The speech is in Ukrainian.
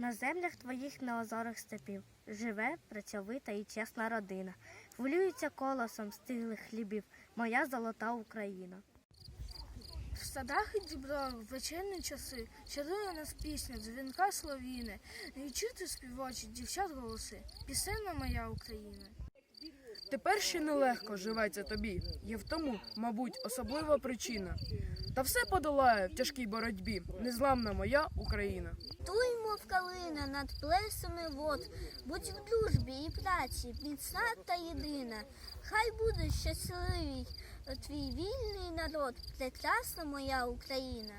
На землях твоїх неозорих степів живе працьовита і чесна родина. Хвилюється колосом стиглих хлібів, моя золота Україна. В садах і дібрах в вечірні часи чарує нас пісня, дзвінка словіни, і чути співочі дівчат голоси, пісенна моя Україна. Тепер ще нелегко живеться тобі. Є в тому, мабуть, особлива причина. Та все подолає в тяжкій боротьбі. Незламна моя Україна. Туймо в калина над плесами вод, будь в дружбі і праці, міцна та єдина. Хай буде щасливий твій вільний народ, прекрасна моя Україна.